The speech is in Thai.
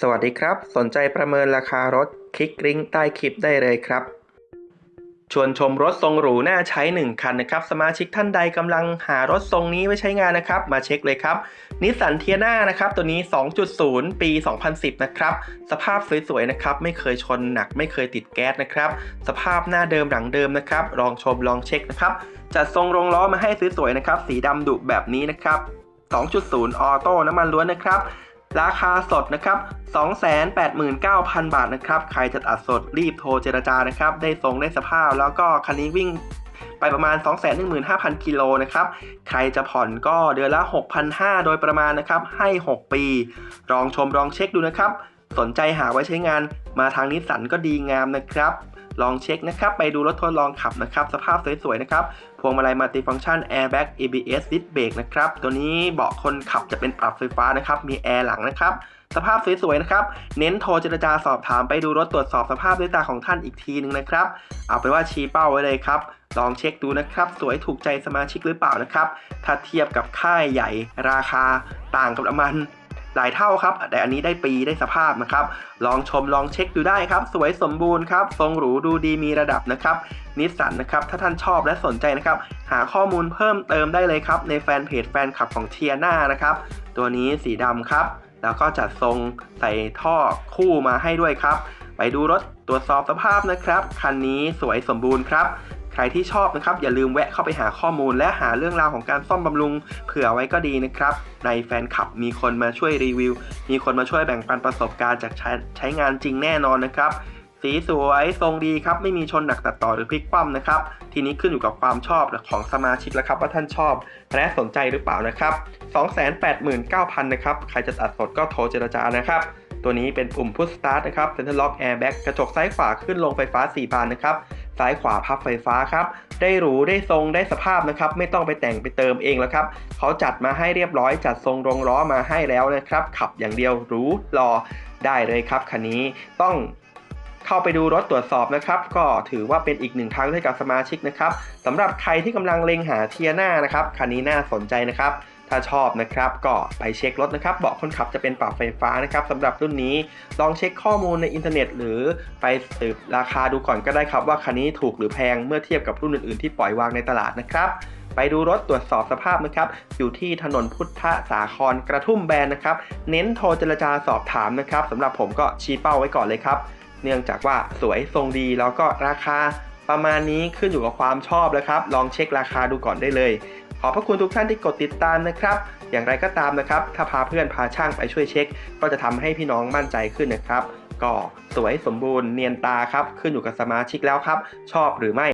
สวัสดีครับ สนใจประเมินราคารถคลิกลิงก์ใต้คลิปได้เลยครับ ชวนชมรถทรงหรูน่าใช้ 1 คันนะครับ สมาชิกท่านใดกำลังหารถทรงนี้ไว้ใช้งานนะครับ มาเช็คเลยครับนิสสันเทียนานะครับ ตัวนี้ 2.0 ปี 2010 นะครับ สภาพสวยๆ นะครับ ไม่เคยชนหนัก ไม่เคยติดแก๊สนะครับ สภาพหน้าเดิมหลังเดิมนะครับ ลองชมลองเช็คนะครับ จัดทรงรองล้อมาให้สวยๆ นะครับ สีดำดุแบบนี้นะครับ2.0 ออโต้น้ำมันล้วนนะครับ ราคาสดนะครับ 289,000 บาทนะครับ ใครจะตัดสดรีบโทรเจรจานะครับ ได้ทรงได้สภาพ แล้วก็คันนี้วิ่งไปประมาณ 215,000 กิโลนะครับ ใครจะผ่อนก็เดือนละ 6,500 โดยประมาณนะครับ ให้ 6 ปี ลองชมลองเช็คดูนะครับ สนใจหาไว้ใช้งานมาทางนิสสันก็ดีงามนะครับ ลองเช็คนะครับ ไปดูรถทดลองขับนะครับ สภาพสวยๆนะครับ พวงมาลัยมัลติฟังก์ชัน Airbag ABS Disc Brake นะครับ ตัวนี้เบาะคนขับจะเป็นปรับไฟฟ้านะครับ มีแอร์หลังนะครับ สภาพสวยๆนะครับ เน้นโทรเจรจาสอบถามไปดูรถตรวจสอบสภาพด้วยตาของท่านอีกทีหนึงนะครับ เอาเป็นว่าชี้เป้าไว้เลยครับลองเช็คดูนะครับ สวยถูกใจสมาชิกหรือเปล่านะครับ ถ้าเทียบกับค่ายใหญ่ราคาต่างกับน้ำมัน หลายเท่าครับ แต่อันนี้ได้ปีได้สภาพนะครับ ลองชมลองเช็คดูได้ครับ สวยสมบูรณ์ครับ ทรงหรูดูดีมีระดับนะครับนิสสันนะครับ ถ้าท่านชอบและสนใจนะครับ หาข้อมูลเพิ่มเติมได้เลยครับ ในแฟนเพจแฟนคลับของเทียนานะครับ ตัวนี้สีดำครับ แล้วก็จัดทรงใส่ท่อคู่มาให้ด้วยครับ ไปดูรถตรวจสอบสภาพนะครับ คันนี้สวยสมบูรณ์ครับ ใครที่ชอบนะครับอย่าลืมแวะเข้าไปหาข้อมูล และหาเรื่องราวของการซ่อมบำรุงเผื่อไว้ก็ดีนะครับ ในแฟนคลับมีคนมาช่วยรีวิว มีคนมาช่วยแบ่งปันประสบการณ์จากใช้ใชงานจริงแน่นอนนะครับ สีสวยทรงดีครับไม่มีชนหนักตัดต่อหรือพลิกคว่ำนะครับ ทีนี้ขึ้นอยู่กับความชอบของสมาชิกแล้วครับว่าท่านชอบ และสนใจหรือเปล่านะครับ 289,000นะครับใครจะตัดสดก็โทรเจรจานะครับตัวนี้เป็นปุ่ม Push Start นะครับ Center Lock Airbag กระจกซ้ายขวาขึ้นลงไฟฟ้า 4 บานนะครับ ซ้ายขวาพับไฟฟ้าครับ ได้หรูได้ทรงได้สภาพนะครับ ไม่ต้องไปแต่งไปเติมเองแล้วครับ เขาจัดมาให้เรียบร้อยจัดทรงรองล้อมาให้แล้วนะครับ ขับอย่างเดียวหรูรอได้เลยครับคันนี้ต้องเข้าไปดูรถตรวจสอบนะครับ ก็ถือว่าเป็นอีกหนึ่งทางให้กับสมาชิกนะครับสำหรับใครที่กำลังเล็งหาเทียน่านะครับคันนี้น่าสนใจนะครับ ถ้าชอบนะครับก็ไปเช็ครถนะครับเบาะคนขับจะเป็นปรับไฟฟ้านะครับสำหรับรุ่นนี้ลองเช็คข้อมูลในอินเทอร์เน็ต หรือไปสืบราคาดูก่อนก็ได้ครับ ว่าคันนี้ถูกหรือแพงเมื่อเทียบกับรุ่นอื่นๆ ที่ปล่อยวางในตลาดนะครับไปดูรถตรวจสอบสภาพนะครับ อยู่ที่ถนนพุทธสาครกระทุ่มแบนนะครับ เน้นโทรเจรจาสอบถามนะครับสำหรับผมก็ชี้เป้าไว้ก่อนเลยครับ เนื่องจากว่าสวยทรงดีแล้วก็ราคาประมาณนี้ขึ้นอยู่กับความชอบแล้วครับ ลองเช็คราคาดูก่อนได้เลย อบพระคุณทุกท่านที่กดติดตามนะครับ อย่างไรก็ตามนะครับ ถ้าพาเพื่อนพาช่างไปช่วยเช็ค ก็จะทำให้พี่น้องมั่นใจขึ้นนะครับ ก็สวยสมบูรณ์เนียนตาครับ ขึ้นอยู่กับสมาชิกแล้วครับ ชอบหรือไม่